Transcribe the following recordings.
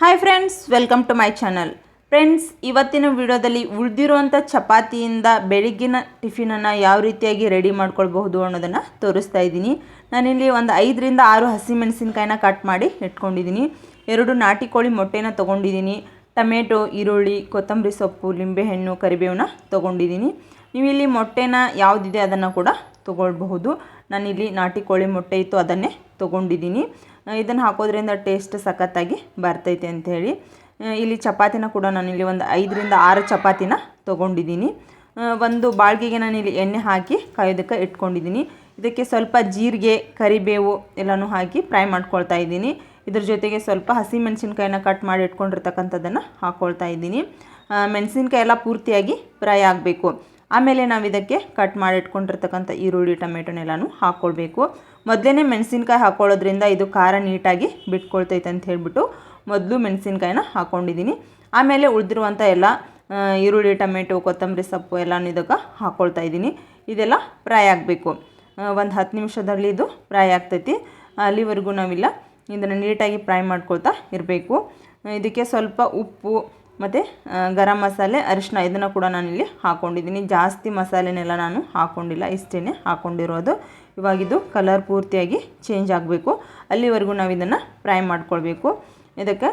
Hi friends welcome to my channel friends ಇವತ್ತಿನ ವಿಡಿಯೋದಲ್ಲಿ ಉಳಿದಿರುವಂಥ ಚಪಾತಿಯಿಂದ ಬೆಳಿಗ್ಗಿನ ಟಿಫಿನನ್ನು ಯಾವ ರೀತಿಯಾಗಿ ರೆಡಿ ಮಾಡ್ಕೊಳ್ಬಹುದು ಅನ್ನೋದನ್ನು ತೋರಿಸ್ತಾ ಇದ್ದೀನಿ. ನಾನಿಲ್ಲಿ ಒಂದು ಐದರಿಂದ ಆರು ಹಸಿಮೆಣಸಿನ್ಕಾಯಿನ ಕಟ್ ಮಾಡಿ ಇಟ್ಕೊಂಡಿದ್ದೀನಿ. ಎರಡು ನಾಟಿ ಕೋಳಿ ಮೊಟ್ಟೆನ ತೊಗೊಂಡಿದ್ದೀನಿ. ಟೊಮೆಟೊ, ಈರುಳ್ಳಿ, ಕೊತ್ತಂಬರಿ ಸೊಪ್ಪು, ಲಿಂಬೆಹಣ್ಣು ಕರಿಬೇವನ್ನ ತೊಗೊಂಡಿದ್ದೀನಿ. ನೀವಿಲ್ಲಿ ಮೊಟ್ಟೆನ ಯಾವುದಿದೆ ಅದನ್ನು ಕೂಡ ತೊಗೊಳ್ಬಹುದು. ನಾನಿಲ್ಲಿ ನಾಟಿ ಕೋಳಿ ಮೊಟ್ಟೆ ಇತ್ತು ಅದನ್ನೇ ತೊಗೊಂಡಿದ್ದೀನಿ. ಇದನ್ನು ಹಾಕೋದ್ರಿಂದ ಟೇಸ್ಟ್ ಸಖತ್ತಾಗಿ ಬರ್ತೈತೆ ಅಂಥೇಳಿ ಇಲ್ಲಿ ಚಪಾತಿನ ಕೂಡ ನಾನಿಲ್ಲಿ ಒಂದು ಐದರಿಂದ ಆರು ಚಪಾತಿನ ತೊಗೊಂಡಿದ್ದೀನಿ. ಒಂದು ಬಾಳ್ಗೆಗೆ ನಾನಿಲ್ಲಿ ಎಣ್ಣೆ ಹಾಕಿ ಕಾಯೋದಕ್ಕೆ ಇಟ್ಕೊಂಡಿದ್ದೀನಿ. ಇದಕ್ಕೆ ಸ್ವಲ್ಪ ಜೀರಿಗೆ, ಕರಿಬೇವು ಎಲ್ಲನೂ ಹಾಕಿ ಫ್ರೈ ಮಾಡ್ಕೊಳ್ತಾ ಇದ್ದೀನಿ. ಇದ್ರ ಜೊತೆಗೆ ಸ್ವಲ್ಪ ಹಸಿ ಮೆಣಸಿನ್ಕಾಯಿನ ಕಟ್ ಮಾಡಿ ಇಟ್ಕೊಂಡಿರ್ತಕ್ಕಂಥದ್ದನ್ನು ಹಾಕ್ಕೊಳ್ತಾ ಇದ್ದೀನಿ. ಮೆಣಸಿನ್ಕಾಯಿ ಎಲ್ಲ ಪೂರ್ತಿಯಾಗಿ ಫ್ರೈ ಆಗಬೇಕು. ಆಮೇಲೆ ನಾವು ಇದಕ್ಕೆ ಕಟ್ ಮಾಡಿ ಇಟ್ಕೊಂಡಿರ್ತಕ್ಕಂಥ ಈರುಳ್ಳಿ, ಟೊಮೆಟೊನೆಲ್ಲನೂ ಹಾಕ್ಕೊಳ್ಬೇಕು ಮೊದಲೇ ಮೆಣಸಿನ್ಕಾಯಿ ಹಾಕ್ಕೊಳ್ಳೋದ್ರಿಂದ ಇದು ಖಾರ ನೀಟಾಗಿ ಬಿಟ್ಕೊಳ್ತೈತೆ ಅಂತ ಹೇಳಿಬಿಟ್ಟು ಮೊದಲು ಮೆಣಸಿನ್ಕಾಯಿನ ಹಾಕ್ಕೊಂಡಿದ್ದೀನಿ ಆಮೇಲೆ ಉಳಿದಿರುವಂಥ ಎಲ್ಲ ಈರುಳ್ಳಿ, ಟೊಮೆಟೊ, ಕೊತ್ತಂಬರಿ ಸೊಪ್ಪು ಎಲ್ಲನೂ ಇದಕ್ಕೆ ಹಾಕ್ಕೊಳ್ತಾ ಇದ್ದೀನಿ. ಇದೆಲ್ಲ ಫ್ರೈ ಆಗಬೇಕು. ಒಂದು ಹತ್ತು ನಿಮಿಷದಲ್ಲಿ ಇದು ಫ್ರೈ ಆಗ್ತೈತಿ. ಅಲ್ಲಿವರೆಗೂ ನಾವಿಲ್ಲ ಇದನ್ನು ನೀಟಾಗಿ ಫ್ರೈ ಮಾಡ್ಕೊಳ್ತಾ ಇರಬೇಕು. ಇದಕ್ಕೆ ಸ್ವಲ್ಪ ಉಪ್ಪು ಮತ್ತು ಗರಂ ಮಸಾಲೆ ಅರಿಶಿನ ಇದನ್ನು ಕೂಡ ನಾನಿಲ್ಲಿ ಹಾಕ್ಕೊಂಡಿದ್ದೀನಿ ಜಾಸ್ತಿ ಮಸಾಲೆನೆಲ್ಲ ನಾನು ಹಾಕ್ಕೊಂಡಿಲ್ಲ ಇಷ್ಟೇ ಹಾಕ್ಕೊಂಡಿರೋದು ಇವಾಗಿದ್ದು ಕಲರ್ ಪೂರ್ತಿಯಾಗಿ ಚೇಂಜ್ ಆಗಬೇಕು. ಅಲ್ಲಿವರೆಗೂ ನಾವು ಇದನ್ನು ಫ್ರೈ ಮಾಡ್ಕೊಳ್ಬೇಕು. ಇದಕ್ಕೆ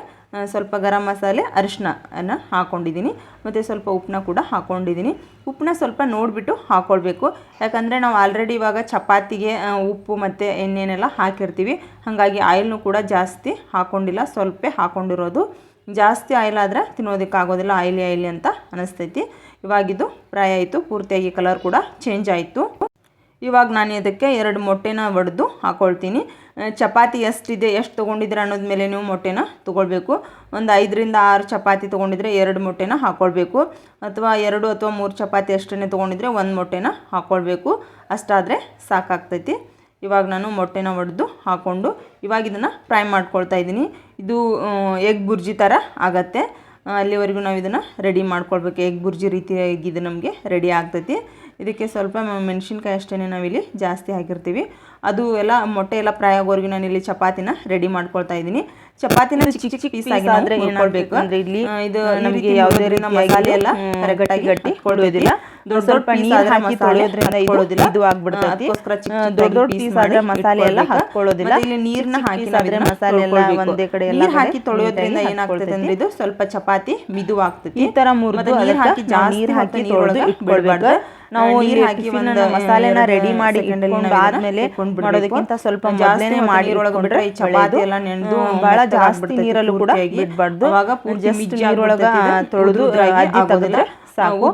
ಸ್ವಲ್ಪ ಗರಂ ಮಸಾಲೆ ಅರಿಶಿನ ಹಾಕ್ಕೊಂಡಿದ್ದೀನಿ ಮತ್ತು ಸ್ವಲ್ಪ ಉಪ್ಪನ್ನ ಕೂಡ ಹಾಕ್ಕೊಂಡಿದ್ದೀನಿ ಉಪ್ಪನ್ನ ಸ್ವಲ್ಪ ನೋಡಿಬಿಟ್ಟು ಹಾಕ್ಕೊಳ್ಬೇಕು ಯಾಕಂದರೆ ನಾವು ಆಲ್ರೆಡಿ ಇವಾಗ ಚಪಾತಿಗೆ ಉಪ್ಪು ಮತ್ತು ಎಣ್ಣೆನೆಲ್ಲ ಹಾಕಿರ್ತೀವಿ. ಹಾಗಾಗಿ ಆಯಿಲ್ನು ಕೂಡ ಜಾಸ್ತಿ ಹಾಕ್ಕೊಂಡಿಲ್ಲ ಸ್ವಲ್ಪ ಹಾಕ್ಕೊಂಡಿರೋದು ಜಾಸ್ತಿ ಆಯಿಲ್ ಆದರೆ ತಿನ್ನೋದಕ್ಕಾಗೋದಿಲ್ಲ ಆಯಿಲಿ ಆಯಿಲಿ ಅಂತ ಅನಿಸ್ತೈತಿ. ಇವಾಗಿದ್ದು ಫ್ರೈ ಆಯಿತು. ಪೂರ್ತಿಯಾಗಿ ಕಲರ್ ಕೂಡ ಚೇಂಜ್ ಆಯಿತು. ಇವಾಗ ನಾನು ಇದಕ್ಕೆ ಎರಡು ಮೊಟ್ಟೆನ ಒಡೆದು ಹಾಕ್ಕೊಳ್ತೀನಿ ಚಪಾತಿ ಎಷ್ಟಿದೆ, ಎಷ್ಟು ತೊಗೊಂಡಿದ್ರೆ ಅನ್ನೋದ ಮೇಲೆ ನೀವು ಮೊಟ್ಟೆನ ತೊಗೊಳ್ಬೇಕು. ಒಂದು ಐದರಿಂದ ಆರು ಚಪಾತಿ ತೊಗೊಂಡಿದ್ರೆ ಎರಡು ಮೊಟ್ಟೆನ ಹಾಕ್ಕೊಳ್ಬೇಕು ಅಥವಾ ಎರಡು ಅಥವಾ ಮೂರು ಚಪಾತಿ ಅಷ್ಟೇ ತೊಗೊಂಡಿದ್ರೆ ಒಂದು ಮೊಟ್ಟೆನ ಹಾಕ್ಕೊಳ್ಬೇಕು ಅಷ್ಟಾದರೆ ಸಾಕಾಗ್ತೈತಿ. ಇವಾಗ ನಾನು ಮೊಟ್ಟೆನ ಒಡೆದು ಹಾಕ್ಕೊಂಡು ಇವಾಗ ಇದನ್ನು ಫ್ರೈ ಮಾಡ್ಕೊಳ್ತಾ ಇದ್ದೀನಿ. ಇದು ಎಗ್ ಬುರ್ಜಿ ಥರ ಆಗತ್ತೆ. ಅಲ್ಲಿವರೆಗೂ ನಾವು ಇದನ್ನು ರೆಡಿ ಮಾಡ್ಕೊಳ್ಬೇಕು. ಎಗ್ ಬುರ್ಜಿ ರೀತಿಯಾಗಿ ಇದು ನಮಗೆ ರೆಡಿ ಆಗ್ತೈತಿ. ಇದಕ್ಕೆ ಸ್ವಲ್ಪ ಮೆಣಸಿನ್ಕಾಯಿ ಅಷ್ಟೇ ನಾವಿಲ್ಲಿ ಜಾಸ್ತಿ ಹಾಕಿರ್ತೀವಿ. ಅದು ಎಲ್ಲ ಮೊಟ್ಟೆ ಎಲ್ಲ ಫ್ರೈ ಆಗೋವರೆಗೂ ಇಲ್ಲಿ ಚಪಾತಿನ ರೆಡಿ ಮಾಡ್ಕೊಳ್ತಾ ಇದ್ದೀನಿ. ಚಪಾತಿನ ಚಿಕ್ಕ ಚಿಕ್ಕ ಪೀಸ್ ಆಗಿ ಆದ್ರೆ ಮಾಡ್ಕೊಳ್ಬೇಕು ಅಂದ್ರೆ ಇಲ್ಲಿ ಇದು ನಮ್ಗೆ ಯಾವುದೇ ಯಾವುದೇ ಮಸಾಲೆ ಎಲ್ಲ ಕರೆಗಟ್ಟಾಗಿ ಗಟ್ಟಿ ಕೊಡೋದಿಲ್ಲ. ದೊಡ್ಡ ಸ್ವಲ್ಪ ನೀರ್ ಹಾಕಿ ತೊಳೆಯೋದ್ರಿಂದ ತೊಳೆಯೋದ್ರಿಂದ ಇದು- ಆಗ್ಬಿಡ್ತೈತಿ. ದೊಡ್ಡ ದೊಡ್ಡ ಪೀಸ್ ಆದ್ರೆ ಮಸಾಲೆ ಎಲ್ಲ ಹಾಕೊಳ್ಳೋದಿಲ್ಲ ಇಲ್ಲಿ ನೀರನ್ನ ಹಾಕಿ ಆದ್ರೆ ಮಸಾಲೆ ಎಲ್ಲ ಒಂದೇ ಕಡೆ ಎಲ್ಲ ಹಾಕಿ ತೊಳೆಯೋದ್ರಿಂದ ನೀಟಾಗಿ ಏನಾಗ್ತದೆ ಅಂದ್ರೆ ಇದು ಸ್ವಲ್ಪ ಚಪಾತಿ ಮಿದು ಆಗ್ತದೆ ಈ ತರ ಮುರಿದು ನೀರು ಹಾಕಿ ಜಾಸ್ತಿ ನೀರ್ ಹಾಕಿ ತೊಳೆದು ಇಟ್ಕೊಳ್ಬಾರ್ದು ನಾವು ನೀರು ಹಾಕಿ ಒಂದು ಮಸಾಲೆನ ರೆಡಿ ಮಾಡಿ ಇಟ್ಕೊಂಡು ಆದ್ಮೇಲೆ. ಮಾಡೋದಕ್ಕಿಂತ ಸ್ವಲ್ಪ ಜಾಸ್ತಿ ಮಾಡಿ ಬಿಟ್ರೆ ಈ ಚಪಾತಿ ಎಲ್ಲ ನೆನೆದು ಬಹಳ ಜಾಸ್ತಿ ನೀರಲ್ಲೂ ಕೂಡ. ಬಿಡ್ಬಾರ್ದು ಅವಾಗ ಪೂರ್ತಿ ನೀರೊಳಗ. ತೊಳೆದು ಅಜ್ಜಿ ತೆಗೆದ್ರೆ ಸಾಕು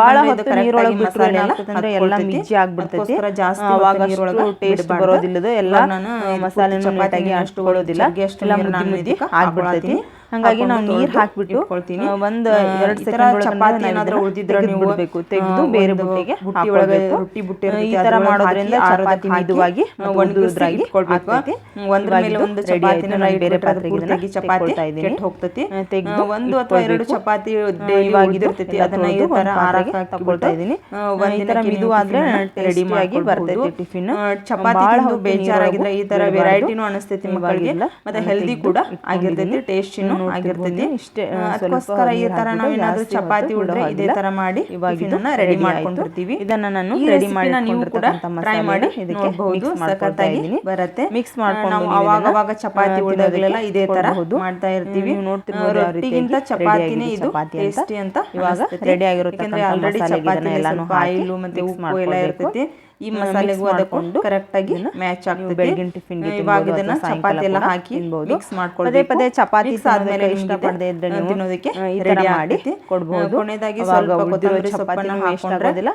ಬಹಳ ಹೊತ್ತು ನೀರೊಳಗೆ ಎಲ್ಲ ಏನಾಗ್ತದೆ. ಮಿಜ್ಜಿ ಆಗ್ಬಿಡ್ತೈತಿ ಜಾಸ್ತಿ ನೀರೊಳಗೆ ಟೇಸ್ಟ್ ಮಸಾಲೆ ಅಷ್ಟು ಬರೋದಿಲ್ಲ ಎಲ್ಲ ಮುದ್ದೆ ಮುದ್ದೆ ಆಗ್ಬಿಡ್ತೈತಿ. ಹಂಗಾಗಿ ನಾವು ನೀರ್ ಹಾಕ್ಬಿಟ್ಟು. ಒಂದ್ ಎರಡ್ ಸೆಕೆಂಡ್ ಚಪಾತಿ ಏನಾದ್ರೂ ಉಳಿದಿದ್ರೆ ನೀವು ತೆಗೆದ್ಬಿಡ್ಬೇಕು. ತೆಗೆದು ಬೇರೆ ಬುಟ್ಟಿಗೆ ಬುಟ್ಟಿ ಒಳಗೆ. ರೊಟ್ಟಿ ಬುಟ್ಟಿ ಈ ತರ ಮಾಡೋದ್ರಿಂದ ಚಪಾತಿ ಮೆದುವಾಗಿ ಉದುರುದ್ರಾಗಿ ಇಟ್ಕೊಳ್ಬೇಕು. ಒಂದ್ರ ಮೇಲೆ ಒಂದು ಚಪಾತಿನ ನಾನು ಬೇರೆ ಪಾತ್ರೆಗೆ ಚಪಾತಿ. ಕೆಟ್ಟು ಹೋಗ್ತೈತಿ ತೆಗ್ದು ಒಂದು ಅಥವಾ ಎರಡು ಚಪಾತಿ ಆ, daily ಇವಾಗ ಇದು ಉಳ್ದಿರ್ತೈತಿ ಎಲ್ಲ ಅದನ್ನ ಈ ತರ ಆರಾಗಿ ತಗೊಳ್ತಾ ಇದ್ದೀನಿ. ಒಂದ್ ಈ ತರ ಮಿದು ಆದ್ರೆ ರೆಡಿ ಆಗಿ ಬರ್ತೈತಿ ಟಿಫಿನ್. ಚಪಾತಿ ಬೇಜಾರಾಗಿದ್ರೆ ಈ ತರ ವೆರೈಟಿನೂ ಅನಿಸ್ತೈತಿ. ಮಕ್ಕಳಿಗೆ ಮತ್ತೆ ಹೆಲ್ದಿ ಕೂಡ. ಆಗಿರ್ತೈತಿ ಟೇಸ್ಟಿನೂ ಆಗಿರ್ತೈತಿ. ಇಷ್ಟೇ, ಅದಕ್ಕೋಸ್ಕರ ಈ ತರ ಹಾಕ್ಬಿಟ್ಟು ನಾವು ಏನಾದ್ರೂ ಚಪಾತಿ ಉಳಿದ್ರೆ ಇದೇ ತರ ಮಾಡಿ ಇವಾಗ ಇದು ರೆಡಿ ಮಾಡ್ಕೊಂಡಿರ್ತೀವಿ ಇದನ್ನ ನಾನು ರೆಡಿ ಮಾಡಿ ನೀವು ಕೂಡ ಟ್ರೈ ಮಾಡಿ ಇದಕ್ಕೆ ಸಖತ್ತಾಗಿ ಬರುತ್ತೆ. ಮಿಕ್ಸ್ ಮಾಡ್ಕೊಂಡು ಅವಾಗ ಅವಾಗ ಚಪಾತಿ ಉಳಿದಾಗಲೆಲ್ಲ ಇದೇ ತರ. ಮಾಡ್ತಾ ಇರ್ತೀವಿ. ನೋಡ್ತಿರ್ಬೋದು ರೊಟ್ಟಿಗಿಂತ ಚಪಾತಿನೇ ಇದು. ಟೇಸ್ಟಿ ಅಂತ ಇವಾಗ ರೆಡಿ ಆಗಿರುತ್ತೆ ಯಾಕಂದ್ರೆ ಆಲ್ರೆಡಿ ಚಪಾತಿ ಎಲ್ಲಾನು ಆಯಿಲ್ ಮತ್ತೆ ಉಪ್ಪು ಎಲ್ಲ. ಇರ್ತೈತಿ. ಈ ಮಸಾಲೆ ಮಸಾಲೆಗೂ ಕರೆಕ್ಟ್ ಆಗಿ ಮ್ಯಾಚ್ ಆಗ್ತದೆ. ಬೆಳಗಿನ ಟಿಫಿನ್ಗೆ ಇವಾಗ ಇದನ್ನ ಚಪಾತಿ ಎಲ್ಲ ಹಾಕಿ. ಮಿಕ್ಸ್ ಮಾಡ್ಕೊಳ್ಳಿ ಪದೇ ಪದೇ ಚಪಾತಿ ಆದ್ಮೇಲೆ ಇಷ್ಟ ನಿಮ್ಗೆ ನೀವು, ತಿನ್ನೋದಕ್ಕೆ ರೆಡಿ ಮಾಡಿ ಕೊಡಬಹುದು. ಕೊನೆಯದಾಗಿ ಸ್ವಲ್ಪ ಕೊತ್ತಂಬರಿ ಸೊಪ್ಪನ್ನ ಹಾಕೊಂಡ್ರೆ ಆಗೋದಿಲ್ಲ.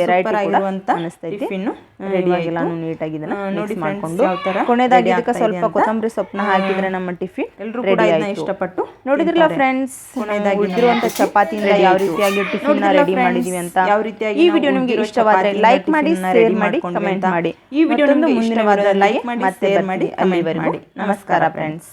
ವೆರೈಟಿ ಆಗಿರುವಂತ ಅನಿಸ್ತೈತಿ. ಟಿಫಿನ್ ರೆಡಿ ಆಗಿಲ್ಲ ನೀಟಾಗಿ ಇದನ್ನ ಮಿಕ್ಸ್ ನೋಡಿ ಮಾಡ್ಕೊಂಡು ಕೊನೆಯದಾಗಿ ಇದಕ್ಕೆ ಸ್ವಲ್ಪ ಕೊತ್ತಂಬರಿ ಸೊಪ್ಪನ್ನ ಹಾಕಿದ್ರೆ ನಮ್ಮ ಟಿಫಿನ್ ಎಲ್ಲರೂ ಕೂಡ ಇದನ್ನ ಇಷ್ಟಪಟ್ಟು ನೋಡಿದ್ರಲ್ಲ ಫ್ರೆಂಡ್ಸ್ ಉಳಿದಿರುವಂತ ನಮ್ಮ ಚಪಾತಿಯಿಂದ ಯಾವ ರೀತಿಯಾಗಿ ಟಿಫಿನ್ ರೆಡಿ ಮಾಡಿದೀವಿ ಅಂತ ಯಾವ ರೀತಿಯಾಗಿ ಈ ವಿಡಿಯೋ ನಿಮಗೆ ಇಷ್ಟವಾದ್ರೆ ಲೈಕ್ ಮಾಡಿ ಟಿಫಿನ್ನ ಶೇರ್ ಮಾಡಿ ಕಮೆಂಟ್ ಮಾಡಿ ಈ ವಿಡಿಯೋ ಮುಂದಿನ ವಾರದಲ್ಲಿ ಮಾಡಿ, ಮತ್ತೆ share ಮಾಡಿ. ಅಲ್ಲಿವರೆಗೂ ಮಾಡಿ. ನಮಸ್ಕಾರ ಫ್ರೆಂಡ್ಸ್